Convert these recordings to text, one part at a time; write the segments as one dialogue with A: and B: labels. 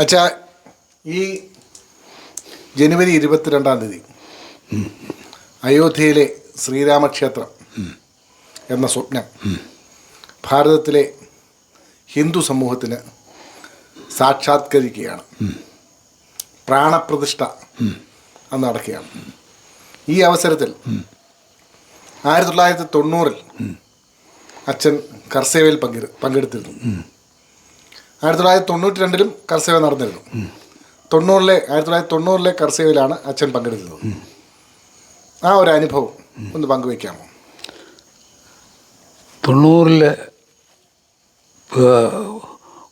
A: അച്ഛാ ഈ ജനുവരി ഇരുപത്തിരണ്ടാം തീയതി അയോധ്യയിലെ ശ്രീരാമക്ഷേത്രം എന്ന സ്വപ്നം ഭാരതത്തിലെ ഹിന്ദു സമൂഹത്തിന് സാക്ഷാത്കരിക്കുകയാണ്. പ്രാണപ്രതിഷ്ഠ അന്ന് നടക്കുകയാണ്. ഈ അവസരത്തിൽ ആയിരത്തി തൊള്ളായിരത്തി തൊണ്ണൂറിൽ അച്ഛൻ കർസേവയിൽ പങ്കെടു പങ്കെടുത്തിരുന്നു. ആയിരത്തി തൊള്ളായിരത്തി തൊണ്ണൂറ്റി രണ്ടിലും കർസേവ നടന്നിരുന്നു. തൊണ്ണൂറിലെ ആയിരത്തി തൊള്ളായിരത്തി തൊണ്ണൂറിലെ കർസേവയിലാണ് അച്ഛൻ പങ്കെടുത്തത്. ആ ഒരു അനുഭവം ഒന്ന് പങ്കുവയ്ക്കാമോ?
B: തൊണ്ണൂറിലെ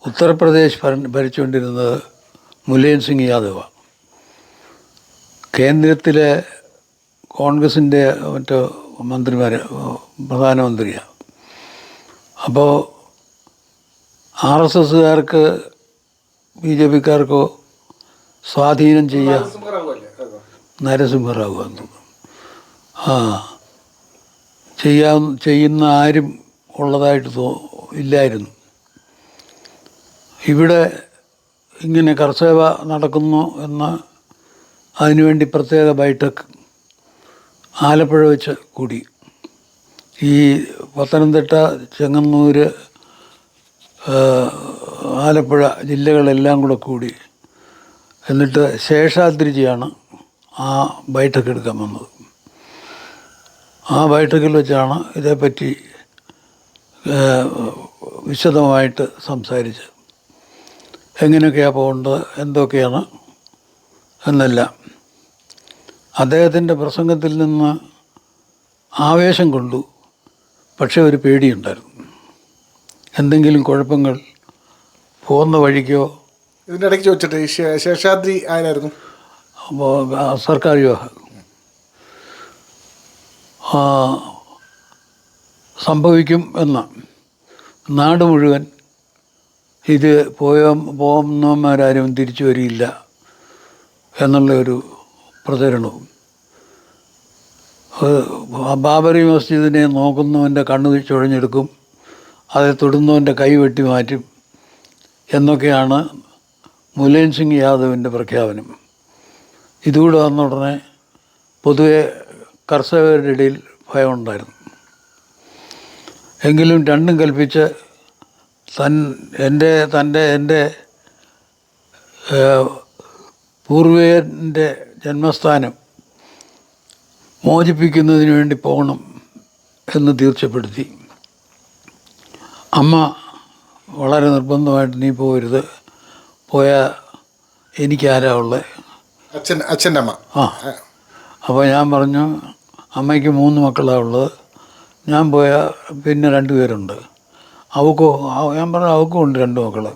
B: ഉത്തർപ്രദേശ് ഭര- ഭരിച്ചുകൊണ്ടിരുന്നത് മുലയൻ സിംഗ് യാദവ. കേന്ദ്രത്തിലെ കോൺഗ്രസിന്റെ മറ്റു മന്ത്രിമാർ പ്രധാനമന്ത്രിയാണ് അപ്പോൾ ആർ എസ് എസ്സുകാർക്ക് ബി ജെ പിക്കാർക്കോ സ്വാധീനം ചെയ്യാം. നരസിംഹറാവു എന്ന് ആ ചെയ്യാ ചെയ്യുന്ന ആരും ഉള്ളതായിട്ട് തോ ഇല്ലായിരുന്നു. ഇവിടെ ഇങ്ങനെ കർസേവ നടക്കുന്നു എന്ന അതിനുവേണ്ടി പ്രത്യേക ബൈഠക്ക് ആലപ്പുഴ വെച്ച് കൂടി. ഈ പത്തനംതിട്ട ചെങ്ങന്നൂർ ആലപ്പുഴ ജില്ലകളെല്ലാം കൂടെ കൂടി എന്നിട്ട് ശേഷാദ്രിജിയാണ് ആ ബൈഠക്ക് എടുക്കാൻ വന്നത്. ആ ബൈഠക്കിൽ വെച്ചാണ് ഇതേപ്പറ്റി വിശദമായിട്ട് സംസാരിച്ച് എങ്ങനെയൊക്കെയാണ് പോകേണ്ടത് എന്തൊക്കെയാണ് എന്നെല്ലാം. അദ്ദേഹത്തിന്റെ പ്രസംഗത്തിൽ നിന്ന് ആവേശം കൊണ്ടു പക്ഷേ ഒരു പേടിയുണ്ടായിരുന്നു. എന്തെങ്കിലും കുഴപ്പങ്ങൾ പോകുന്ന വഴിക്കോ?
A: ഇതിന്റെ ഇടയ്ക്ക് ചോദിച്ചിട്ട് ഈ ശേ- ശേഷാദ്രി ആരായിരുന്നു?
B: അപ്പോൾ സർക്കാർ വിവാഹം. ആ, സംഭവിക്കും എന്ന നാട് മുഴുവൻ ഇത് പോയ പോകുന്നവന്മാരാരും തിരിച്ചു വരില്ല എന്നുള്ള ഒരു പ്രചരണവും. അത് ബാബറി മസ്ജിദിനെ നോക്കുന്നവന്റെ കണ്ണു ചുഴഞ്ഞെടുക്കും அதை തൊടുന്നവന്റെ കൈ വെട്ടി മാറ്റും എന്നൊക്കെയാണ് മുലയൻ സിംഗ് യാദവിന്റെ പ്രഖ്യാപനം. ഇതുകൂടെ വന്ന ഉടനെ പൊതുവെ കർഷകരുടെ ഇടയിൽ ഭയമുണ്ടായിരുന്നു. എങ്കിലും രണ്ടും കൽപ്പിച്ച് തൻ എന്റെ തന്റെ എന്റെ പൂർവികന്റെ ജന്മസ്ഥാനം മോചിപ്പിക്കുന്നതിന് വേണ്ടി പോകണം എന്ന് തീർച്ചപ്പെടുത്തി. അമ്മ വളരെ നിർബന്ധമായിട്ട് നീ പോകരുത്. പോയാൽ എനിക്കാരാ ഉള്ളത്
A: അച്ഛൻ അച്ഛന്റെ അമ്മ.
B: ആ. അപ്പോൾ ഞാൻ പറഞ്ഞു അമ്മയ്ക്ക് മൂന്ന് മക്കളാണ് ഉള്ളത്. ഞാൻ പോയാൽ പിന്നെ രണ്ട് പേരുണ്ട്. അവക്കോ ഞാൻ പറഞ്ഞു അവക്കും ഉണ്ട് രണ്ട് മക്കൾ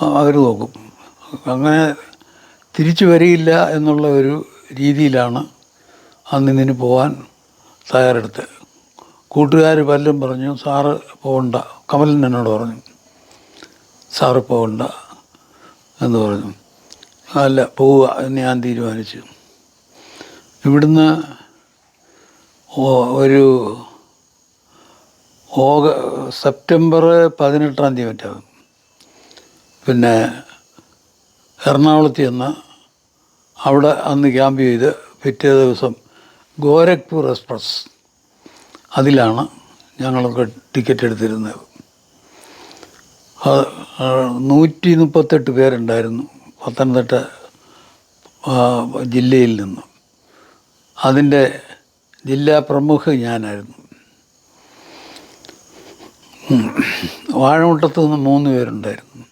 B: അവർ നോക്കും. അങ്ങനെ തിരിച്ചു വരിയില്ല എന്നുള്ള ഒരു രീതിയിലാണ് അന്ന് ഇതിന് പോകാൻ തയ്യാറെടുത്ത് കൂട്ടുകാർ പലരും പറഞ്ഞു സാറ് പോകണ്ട കമലൻ എന്നോട് പറഞ്ഞു സാറ് പോകണ്ട എന്ന് പറഞ്ഞു. അല്ല പോവുക എന്ന് ഞാൻ തീരുമാനിച്ചു. ഇവിടുന്ന് ഒരു ഓഗ സെപ്റ്റംബർ പതിനെട്ടാം തീയതി മറ്റാ. പിന്നെ എറണാകുളത്ത് ചെന്ന് അവിടെ അന്ന് ക്യാമ്പ് ചെയ്ത് പിറ്റേ ദിവസം ഗോരഖ്പൂർ എക്സ്പ്രസ് അതിലാണ് ഞങ്ങളൊക്കെ ടിക്കറ്റ് എടുത്തിരുന്നത്. നൂറ്റി മുപ്പത്തെട്ട് പേരുണ്ടായിരുന്നു പത്തനംതിട്ട ജില്ലയിൽ നിന്ന്. അതിന്റെ ജില്ലാ പ്രമുഖ ഞാനായിരുന്നു. വാഴമുട്ടത്തു വാഴമുട്ടത്ത് നിന്ന് മൂന്ന് പേരുണ്ടായിരുന്നു.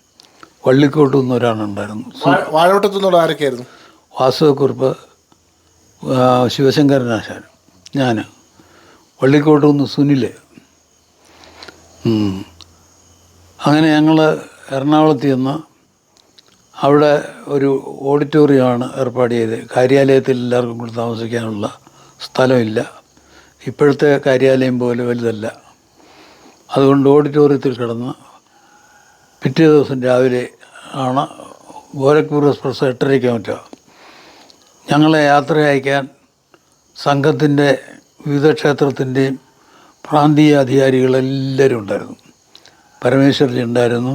B: വള്ളിക്കോട്ട് നിന്ന് ഒരാളുണ്ടായിരുന്നു.
A: വാഴ- വാഴവട്ടത്തു നിന്നുള്ള ആരൊക്കെയായിരുന്നു?
B: വാസുവക്കുറിപ്പ് ശിവശങ്കരൻ ശിവശങ്കരനാശാൻ ഞാൻ വള്ളിക്കോട്ട് നിന്ന് സുനിൽ. അങ്ങനെ ഞങ്ങൾ എറണാകുളത്ത് ചെന്ന് അവിടെ ഒരു ഓഡിറ്റോറിയമാണ് ഏർപ്പാട് ചെയ്ത് കാര്യാലയത്തിൽ എല്ലാവർക്കും കൂടി താമസിക്കാനുള്ള സ്ഥലമില്ല. ഇപ്പോഴത്തെ കാര്യാലയം പോലെ വലുതല്ല. അതുകൊണ്ട് ഓഡിറ്റോറിയത്തിൽ കിടന്ന് പിറ്റേ ദിവസം രാവിലെ ആണ് ഗോരഖ്പൂർ എക്സ്പ്രസ് എട്ടരയ്ക്ക് മറ്റോ ഞങ്ങളെ യാത്ര അയക്കാൻ സംഘത്തിന്റെ വിവിധ ക്ഷേത്രത്തിന്റെയും പ്രാന്തീയ അധികാരികളെല്ലാവരും ഉണ്ടായിരുന്നു. പരമേശ്വരജി ഉണ്ടായിരുന്നു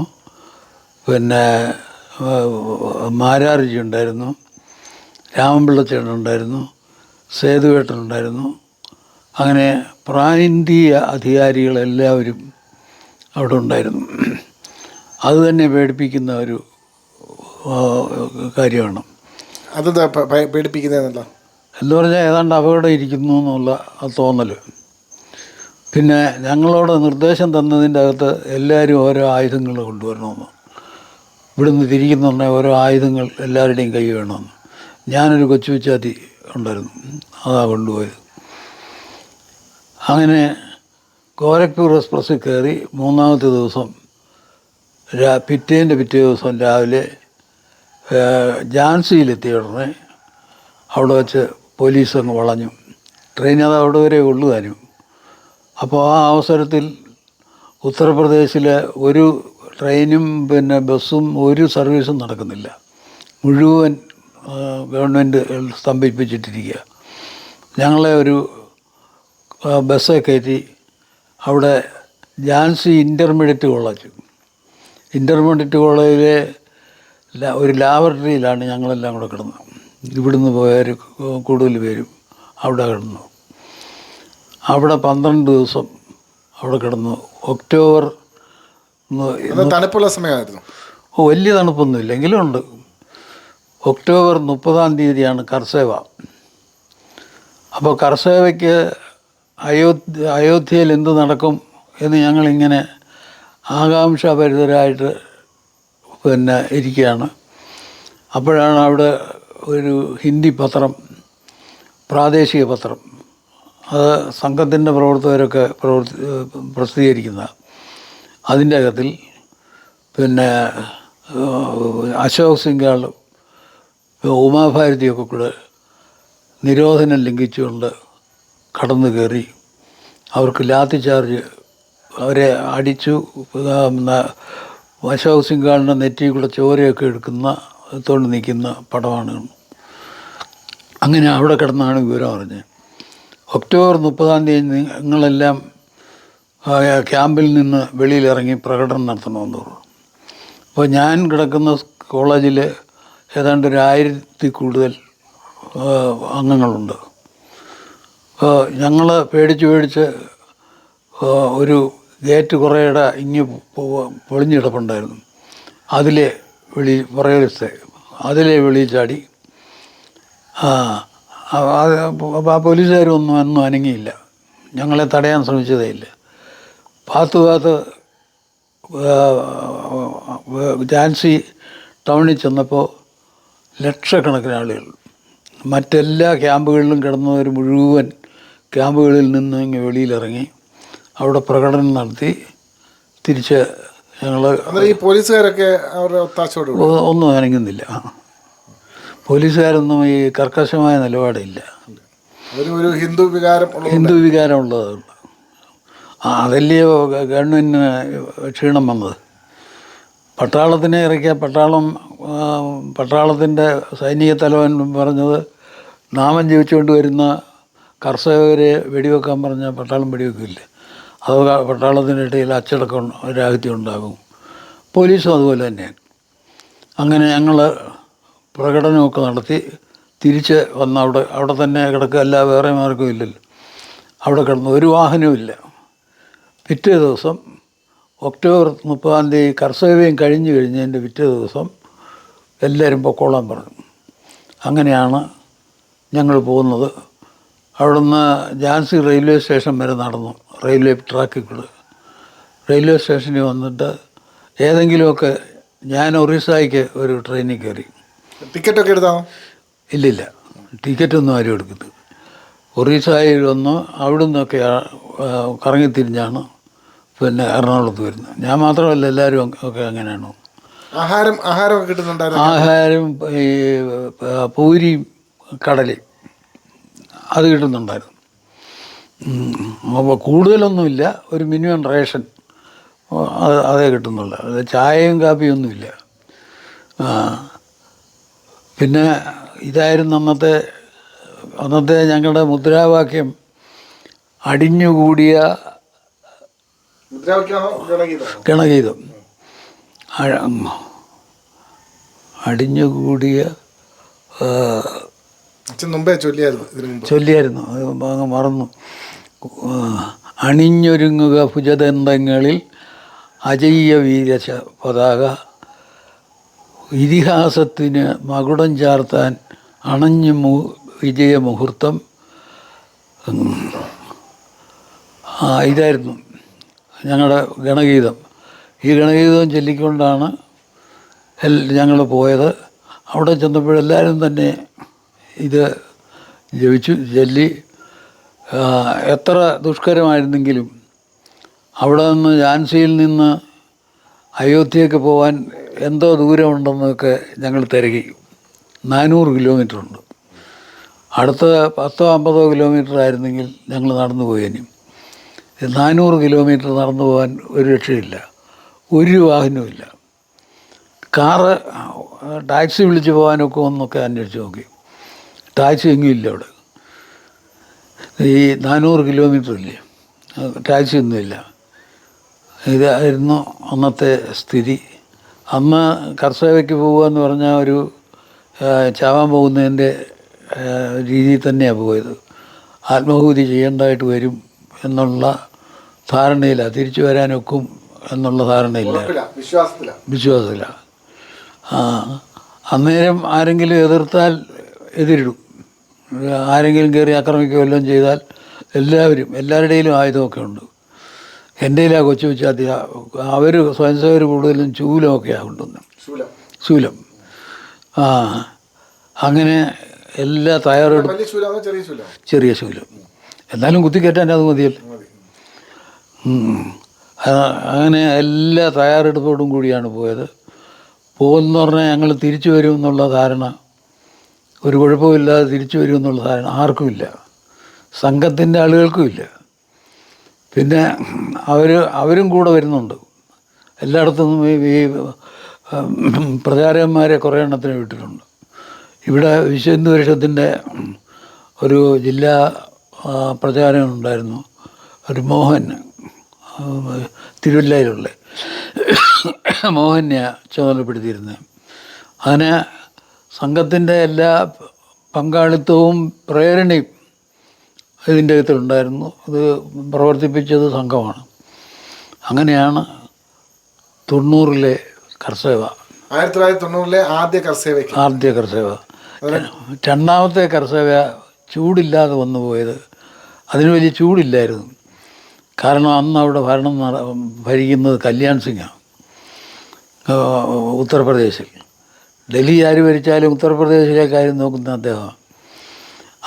B: പിന്നെ മാരാർജി ഉണ്ടായിരുന്നു രാമപിള്ളച്ചേട്ടൻ ഉണ്ടായിരുന്നു സേതുവേട്ടൻ ഉണ്ടായിരുന്നു അങ്ങനെ പ്രാന്തീയ അധികാരികളെല്ലാവരും അവിടെ ഉണ്ടായിരുന്നു അത് തന്നെ പേടിപ്പിക്കുന്ന ഒരു കാര്യമാണ്.
A: അത് പേടിപ്പിക്കുന്നതല്ല പേടിപ്പിക്കുന്നതെന്നല്ല?
B: എന്ന് പറഞ്ഞാൽ ഏതാണ്ട് അപകടം ഇരിക്കുന്നു എന്നുള്ള തോന്നൽ പിന്നെ ഞങ്ങളോട് നിർദ്ദേശം തന്നതിന്റെ അകത്ത് എല്ലാവരും ഓരോ ആയുധങ്ങൾ കൊണ്ടുവരണമെന്ന്. ഇവിടുന്ന് തിരിക്കുന്നുണ്ടെങ്കിൽ ഓരോ ആയുധങ്ങൾ എല്ലാവരുടെയും കൈ വേണമെന്ന്. ഞാനൊരു കൊച്ചു വിച്ചാത്തി ഉണ്ടായിരുന്നു. അതാ കൊണ്ടുപോയത്. അങ്ങനെ ഗോരഖ്പൂർ എക്സ്പ്രസ്സിൽ കയറി മൂന്നാമത്തെ ദിവസം രാ പിറ്റേന്റെ പിറ്റേ ദിവസം രാവിലെ ജാൻസിയിലെത്തിയ ഉടനെ അവിടെ വെച്ച് പോലീസ് അങ്ങ് വളഞ്ഞു. ട്രെയിൻ അത് അവിടെ വരെ ഉള്ളു താനും അപ്പോൾ ആ അവസരത്തിൽ ഉത്തർപ്രദേശിലെ ഒരു ട്രെയിനും പിന്നെ ബസ്സും ഒരു സർവീസും നടക്കുന്നില്ല. മുഴുവൻ ഗവൺമെന്റ് സ്തംഭിപ്പിച്ചിട്ടിരിക്കുക. ഞങ്ങളെ ഒരു ബസ്സെ കയറ്റി അവിടെ ജാൻസി ഇന്റർമീഡിയറ്റ് കോളേജ്. ഇന്റർമീഡിയറ്റ് കോളേജിലെ ഒരു ലാബറട്ടറിയിലാണ് ഞങ്ങളെല്ലാം കൂടെ കിടന്നത്. ഇവിടുന്ന് പോയവർ കൂടുതൽ പേരും അവിടെ കിടന്നു. അവിടെ പന്ത്രണ്ട് ദിവസം അവിടെ കിടന്നു. ഒക്ടോബർ
A: തണുപ്പുള്ള സമയമായിരുന്നു.
B: ഓ, വലിയ തണുപ്പൊന്നുമില്ല എങ്കിലും ഉണ്ട്. ഒക്ടോബർ മുപ്പതാം തീയതിയാണ് കർസേവ. അപ്പോൾ കർസേവയ്ക്ക് അയോധ്യ അയോധ്യയിൽ എന്ത് നടക്കും എന്ന് ഞങ്ങളിങ്ങനെ ആകാംക്ഷാഭരിതരായിട്ട് പിന്നെ ഇരിക്കുകയാണ്. അപ്പോഴാണ് അവിടെ ഒരു ഹിന്ദി പത്രം പ്രാദേശിക പത്രം അത് സംഘത്തിന്റെ പ്രവർത്തകരൊക്കെ പ്രവർത്തി പ്രസിദ്ധീകരിക്കുന്ന അതിന്റെ അകത്തിൽ പിന്നെ അശോക് സിംഗാൾ ഉമാഭാരതിയൊക്കെ കൂടെ നിരോധനം ലംഘിച്ചുകൊണ്ട് കടന്നു കയറി അവർക്ക് ലാത്തി ചാർജ് അവരെ അടിച്ചു അശോക് സിംഗാളിന്റെ നെറ്റി കൂടെ ചോരയൊക്കെ എടുക്കുന്ന ത്തോണ്ട് നിൽക്കുന്ന പടമാണ്. അങ്ങനെ അവിടെ കിടന്നാണ് വിവരം അറിഞ്ഞത്. ഒക്ടോബർ മുപ്പതാം തീയതി നിങ്ങളെല്ലാം ക്യാമ്പിൽ നിന്ന് വെളിയിലിറങ്ങി പ്രകടനം നടത്തണമെന്ന് പറഞ്ഞു അപ്പോൾ ഞാൻ കിടക്കുന്ന കോളേജിൽ ഏതാണ്ട് ഒരു ആയിരത്തി കൂടുതൽ അംഗങ്ങളുണ്ട്. ഞങ്ങൾ പേടിച്ച് പേടിച്ച് ഒരു ഗേറ്റ് കുറേയുടെ ഇങ്ങ് പൊളിഞ്ഞിടപ്പുണ്ടായിരുന്നു. അതിലെ വെളി പുറകിലത്തെ അതിലെ വെളിയിൽ ചാടി ആ ആ ആ പോലീസുകാരൊന്നും ഒന്നും അനങ്ങിയില്ല. ഞങ്ങളെ തടയാൻ ശ്രമിച്ചതേ ഇല്ല പാത്ത് പാത്ത് ജാൻസി ടൗണിൽ ചെന്നപ്പോൾ ലക്ഷക്കണക്കിന് ആളുകൾ മറ്റെല്ലാ ക്യാമ്പുകളിലും കിടന്നവർ മുഴുവൻ ക്യാമ്പുകളിൽ നിന്ന് ഇങ്ങ് വെളിയിലിറങ്ങി അവിടെ പ്രകടനം നടത്തി തിരിച്ച് ഞങ്ങൾ
A: ഈ പോലീസുകാരൊക്കെ അവരുടെ
B: ഒന്നും അനങ്ങുന്നില്ല. പോലീസുകാരൊന്നും ഈ കർക്കശമായ നിലപാടില്ല.
A: ഒരു ഹിന്ദു വികാരം
B: ഹിന്ദു വികാരമുള്ളതുകൊണ്ട് ആ അതല്ലയോ ഗവൺമെന്റിന് ഗവൺമെന്റിന് ക്ഷീണം വന്നത്? പട്ടാളത്തിനെ ഇറക്കിയ പട്ടാളം പട്ടാളത്തിന്റെ സൈനിക തലവൻ പറഞ്ഞത് നാമം ജീവിച്ചുകൊണ്ട് വരുന്ന കർഷകരെ വെടിവെക്കാൻ പറഞ്ഞാൽ പട്ടാളം വെടിവെക്കില്ല? അത് പട്ടാളത്തിന്റെ ഇടയിൽ അച്ചടക്കം രാഹിത്യം ഉണ്ടാകും. പോലീസും അതുപോലെ തന്നെയാണ്. അങ്ങനെ ഞങ്ങൾ പ്രകടനമൊക്കെ നടത്തി തിരിച്ച് വന്ന അവിടെ അവിടെ തന്നെ കിടക്കുക അല്ല വേറെ മാർഗവും ഇല്ലല്ലോ. അവിടെ കിടന്നു ഒരു വാഹനവും ഇല്ല. പിറ്റേ ദിവസം ഒക്ടോബർ മുപ്പതാം തീയതി കർസേവയും കഴിഞ്ഞ് കഴിഞ്ഞതിന്റെ പിറ്റേ ദിവസം എല്ലാവരും പൊക്കോളാൻ പറഞ്ഞു. അങ്ങനെയാണ് ഞങ്ങൾ പോകുന്നത്. അവിടുന്ന് ജാൻസി റെയിൽവേ സ്റ്റേഷൻ വരെ നടന്നു റെയിൽവേ ട്രാക്കിൽ റെയിൽവേ സ്റ്റേഷനിൽ വന്നിട്ട് ഏതെങ്കിലുമൊക്കെ ഞാൻ ഒറീസായിക്ക് ഒരു ട്രെയിനിൽ കയറി.
A: ടിക്കറ്റൊക്കെ എടുത്താണോ
B: ഇല്ലില്ല. ടിക്കറ്റൊന്നും ആരും എടുക്കുന്നത് ഒറീസായിൽ വന്ന്. അവിടെ നിന്നൊക്കെ കറങ്ങിത്തിരിഞ്ഞാണ് പിന്നെ എറണാകുളത്ത് വരുന്നത്. ഞാൻ മാത്രമല്ല എല്ലാവരും ഒക്കെ അങ്ങനെയാണ്.
A: ആഹാരം ആഹാരം കിട്ടുന്നുണ്ടായിരുന്നു
B: ആഹാരം ഈ പൂരി പൂരിയും കടലയും അത് കിട്ടുന്നുണ്ടായിരുന്നു. അപ്പോൾ കൂടുതലൊന്നുമില്ല. ഒരു മിനിമം റേഷൻ അത് കിട്ടുന്നുള്ളൂ. ചായയും കാപ്പിയും ഒന്നുമില്ല ആ, പിന്നെ ഇതായിരുന്നു അന്നത്തെ അന്നത്തെ ഞങ്ങളുടെ മുദ്രാവാക്യം. അടിഞ്ഞുകൂടിയ ഗണഗീതം. അടിഞ്ഞുകൂടിയ
A: മുമ്പേ ചൊല്ലിയായിരുന്നു
B: ചൊല്ലിയായിരുന്നു. അത് മറന്നു. അണിഞ്ഞൊരുങ്ങുക ഭുജദന്തങ്ങളിൽ അജയ്യ വീര പതാക ഇതിഹാസത്തിന് മകുടം ചാർത്താൻ അണഞ്ഞു മു വിജയമുഹൂർത്തം ഇതായിരുന്നു ഞങ്ങളുടെ ഗണഗീതം. ഈ ഗണഗീതം ചൊല്ലിക്കൊണ്ടാണ് ഞങ്ങൾ പോയത്. അവിടെ ചെന്നപ്പോഴെല്ലാവരും തന്നെ ഇത് ജപിച്ചു ചൊല്ലി. എത്ര ദുഷ്കരമായിരുന്നെങ്കിലും അവിടെ നിന്ന് ഝാൻസിയിൽ നിന്ന് അയോധ്യയൊക്കെ പോകാൻ എന്തോ ദൂരമുണ്ടെന്നൊക്കെ ഞങ്ങൾ തിരക്കി നാനൂറ് കിലോമീറ്റർ ഉണ്ട് അടുത്ത പത്തോ അമ്പതോ കിലോമീറ്റർ ആയിരുന്നെങ്കിൽ ഞങ്ങൾ നടന്നു പോയേനും നാനൂറ് കിലോമീറ്റർ നടന്നു പോകാൻ ഒരു രക്ഷയില്ല ഒരു വാഹനവുമില്ല കാറ് ടാക്സി വിളിച്ച് പോകാനൊക്കെ ഒന്നൊക്കെ അന്വേഷിച്ച് നോക്കി. ടാക്സി എങ്ങും ഇല്ല അവിടെ. ഈ നാനൂറ് കിലോമീറ്റർ ഇല്ലേ? ടാക്സി ഒന്നുമില്ല. ഇതായിരുന്നു അന്നത്തെ സ്ഥിതി. അന്ന് കർഷകയ്ക്ക് പോവുക എന്ന് പറഞ്ഞാൽ ഒരു ചാവാൻ പോകുന്നതിന്റെ രീതി രീതിയിൽ തന്നെയാണ് പോയത്. ആത്മാഹൂതി ചെയ്യേണ്ടതായിട്ട് വരും എന്നുള്ള ധാരണയില്ല തിരിച്ചു വരാനൊക്കും എന്നുള്ള ധാരണയില്ല. വിശ്വാസത്തില്ല ആ അന്നേരം ആരെങ്കിലും എതിർത്താൽ എതിരിടും. ആരെങ്കിലും കയറി ആക്രമിക്കുകയോ വല്ലതും ചെയ്താൽ എല്ലാവരും എല്ലാവരുടെയിലും ആയുധമൊക്കെ ഉണ്ട്. എന്റെ ആ കൊച്ചു വിച്ചാത്തി അവർ സ്വയംസേവർ കൂടുതലും ചൂലമൊക്കെയാണ് കൊണ്ടുവന്നത്
A: ശൂലം
B: ആ അങ്ങനെ എല്ലാ തയ്യാറെടുപ്പ്
A: ചെറിയ ശൂലം
B: എന്നാലും കുത്തിക്കയറ്റാൻ അത് മതിയല്ലോ
A: മതി
B: അങ്ങനെ എല്ലാ തയ്യാറെടുപ്പോടും കൂടിയാണ് പോയത്. പോകുമെന്ന് പറഞ്ഞാൽ ഞങ്ങൾ തിരിച്ചു വരും എന്നുള്ള ധാരണ. ഒരു കുഴപ്പമില്ലാതെ തിരിച്ചു വരും എന്നുള്ള ധാരണ ആർക്കുമില്ല സംഘത്തിന്റെ ആളുകൾക്കുമില്ല പിന്നെ അവർ അവരും കൂടെ വരുന്നുണ്ട്. എല്ലായിടത്തു നിന്നും ഈ പ്രചാരകന്മാരെ കുറേ എണ്ണത്തിന് വിട്ടിട്ടുണ്ട് ഇവിടെ വിശ്വ ഹിന്ദു പരിഷത്തിന്റെ ഒരു ജില്ലാ പ്രചാരകൻ ഉണ്ടായിരുന്നു ഒരു മോഹൻ തിരുവല്ലയിലുള്ള മോഹനെ ചുമതലപ്പെടുത്തിയിരുന്നത് അതിന് സംഘത്തിന്റെ എല്ലാ പങ്കാളിത്തവും പ്രേരണയും ഇതിന്റെ അകത്തുണ്ടായിരുന്നു അത് പ്രവർത്തിപ്പിച്ചത് സംഘമാണ്. അങ്ങനെയാണ് തൊണ്ണൂറിലെ കർസേവ
A: ആയിരത്തി തൊള്ളായിരത്തി തൊണ്ണൂറിലെ ആദ്യ കർസേവ
B: ആദ്യ കർസേവ രണ്ടാമത്തെ കർസേവ ചൂടില്ലാതെ വന്നു പോയത്. അതിന് വലിയ ചൂടില്ലായിരുന്നു. കാരണം അന്ന് അവിടെ ഭരണം നട ഭരിക്കുന്നത് കല്യാൺ സിംഗാണ് ഉത്തർപ്രദേശിൽ. ഡൽഹി ആര് ഭരിച്ചാലും ഉത്തർപ്രദേശിലേക്കാരും നോക്കുന്ന അദ്ദേഹമാണ്.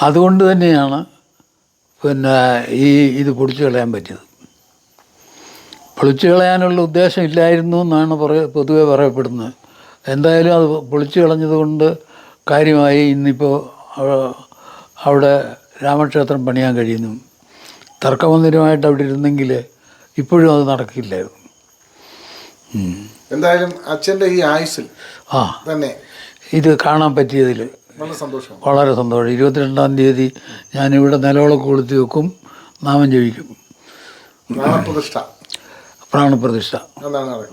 B: അതുകൊണ്ട് തന്നെയാണ് പിന്നെ ഈ ഇത് പൊളിച്ചു കളയാൻ പറ്റിയത്. പൊളിച്ചു കളയാനുള്ള ഉദ്ദേശം ഇല്ലായിരുന്നു എന്നാണ് പറയ പൊതുവെ പറയപ്പെടുന്നത്. എന്തായാലും അത് പൊളിച്ചു കളഞ്ഞതുകൊണ്ട് കാര്യമായി ഇന്നിപ്പോൾ അവിടെ രാമക്ഷേത്രം പണിയാൻ കഴിയുന്നു. തർക്കമന്ദിരമായിട്ട് അവിടെ ഇരുന്നെങ്കിൽ ഇപ്പോഴും അത് നടക്കില്ലായിരുന്നു
A: എന്തായാലും അച്ഛന്റെ ഈ ആയുസിൽ
B: ആ.
A: തന്നെ
B: ഇത് കാണാൻ പറ്റിയതിൽ വളരെ സന്തോഷം. ഇരുപത്തിരണ്ടാം തീയതി ഞാനിവിടെ നിലവിളക്ക് കൊളുത്തി വെക്കും നാമം ജപിക്കും.
A: പ്രാണപ്രതിഷ്ഠ.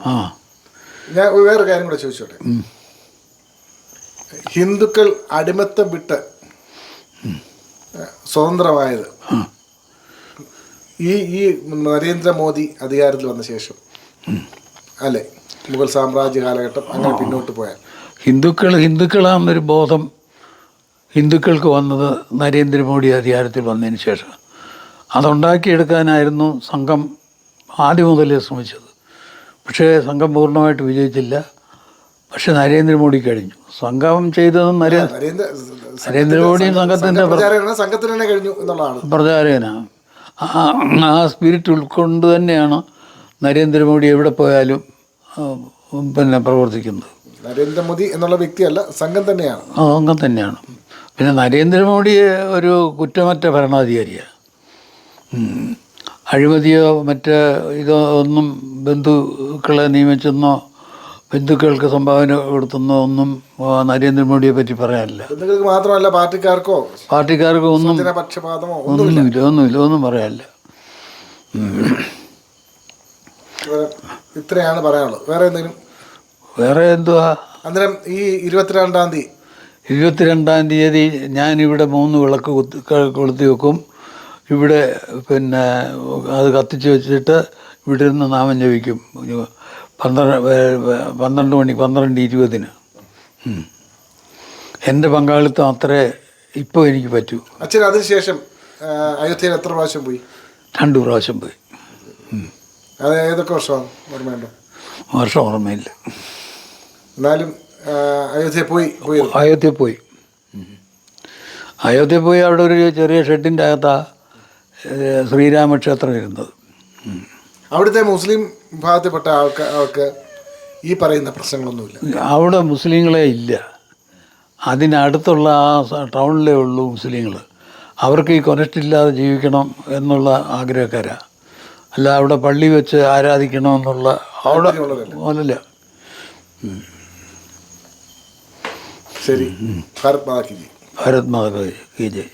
B: ആ.
A: ഞാൻ വേറെ കാര്യം കൂടെ ചോദിച്ചോട്ടെ? ഹിന്ദുക്കൾ അടിമത്തം വിട്ട് സ്വതന്ത്രമായത്. ഈ ഈ നരേന്ദ്രമോദി അധികാരത്തിൽ വന്ന ശേഷം അല്ലേ? മുഗൾ സാമ്രാജ്യ കാലഘട്ടം അങ്ങനെ പിന്നോട്ട് പോയാൽ.
B: ഹിന്ദുക്കൾ ഹിന്ദുക്കളാണെന്നൊരു ബോധം ഹിന്ദുക്കൾക്ക് വന്നത് നരേന്ദ്രമോദി അധികാരത്തിൽ വന്നതിന് ശേഷം. അതുണ്ടാക്കിയെടുക്കാനായിരുന്നു സംഘം ആദ്യം മുതലേ ശ്രമിച്ചത്. പക്ഷേ സംഘം പൂർണമായിട്ട് വിജയിച്ചില്ല. പക്ഷെ നരേന്ദ്രമോദി കഴിഞ്ഞു. സംഘം ചെയ്തത് നരേ
A: നരേന്ദ്ര
B: നരേന്ദ്രമോദിയും
A: സംഘത്തിന്റെ
B: പ്രചാരകനാണ് ആ സ്പിരിറ്റ് ഉൾക്കൊണ്ട് തന്നെയാണ് നരേന്ദ്രമോദി എവിടെ പോയാലും പിന്നെ പ്രവർത്തിക്കുന്നത്.
A: നരേന്ദ്രമോദി എന്നുള്ള വ്യക്തിയല്ല സംഘം തന്നെയാണ്.
B: അങ്ങനെ തന്നെയാണ്. പിന്നെ നരേന്ദ്രമോദി ഒരു കുറ്റമറ്റ ഭരണാധികാരിയാണ്. അഴിമതിയോ മറ്റ് ഇതോ ഒന്നും ബന്ധുക്കളെ നിയമിച്ചെന്നോ ബന്ധുക്കൾക്ക് സംഭാവന കൊടുത്തെന്നോ ഒന്നും നരേന്ദ്രമോദിയെ പറ്റി പറയാനില്ല.
A: മാത്രമല്ല പാർട്ടിക്കാർക്കോ?
B: പാർട്ടിക്കാർക്കോ ഒന്നും ഒന്നുമില്ല. ഒന്നുമില്ല ഒന്നും പറയാനില്ല.
A: ഇത്രയാണ് പറയാനുള്ളത്. വേറെ എന്തെങ്കിലും?
B: വേറെ എന്തുവാ?
A: അന്നേരം ഈ ഇരുപത്തിരണ്ടാം തീയതി
B: ഇരുപത്തിരണ്ടാം തീയതി ഞാനിവിടെ മൂന്ന് വിളക്ക് കുത്തി കൊളുത്തി വെക്കും. ഇവിടെ പിന്നെ അത് കത്തിച്ച് വെച്ചിട്ട് ഇവിടെ നിന്ന് നാമം ജപിക്കും. പന്ത്രണ്ട് പന്ത്രണ്ട് മണി പന്ത്രണ്ട് ഇരുപതിന്. എന്റെ പങ്കാളിത്തം അത്രേ ഇപ്പോൾ എനിക്ക് പറ്റൂ.
A: അച്ഛൻ അതിനുശേഷം അയോധ്യയിൽ എത്ര പ്രാവശ്യം പോയി?
B: രണ്ട് പ്രാവശ്യം പോയി.
A: അത് ഏതൊക്കെ വർഷമാണ് ഓർമ്മയുണ്ടോ?
B: വർഷം ഓർമ്മയില്ല.
A: എന്നാലും അയോധ്യ പോയി പോയി.
B: അയോധ്യ പോയി. അയോധ്യ പോയി അവിടെ ഒരു ചെറിയ ഷെഡിന്റെ അകത്താണ് ശ്രീരാമക്ഷേത്രം ഇരുന്നത്.
A: അവിടുത്തെ മുസ്ലിം വിഭാഗത്തിൽപ്പെട്ട ആൾക്കാർ ആൾക്ക് ഈ പറയുന്ന പ്രശ്നങ്ങളൊന്നുമില്ല.
B: അവിടെ മുസ്ലിങ്ങളെ ഇല്ല. അതിനടുത്തുള്ള ആ ടൗണിലേ ഉള്ളൂ മുസ്ലിങ്ങൾ അവർക്ക് ഈ കൊനഷ്ടില്ലാതെ ഇല്ലാതെ ജീവിക്കണം എന്നുള്ള ആഗ്രഹക്കാരാണ് അല്ല അവിടെ പള്ളി വെച്ച് ആരാധിക്കണമെന്നുള്ള അവിടെ പോലല്ല
A: ശരി ഭാരത് മാതാ കി ജയ്.
B: ഭാരത് മാതാ കി ജയ്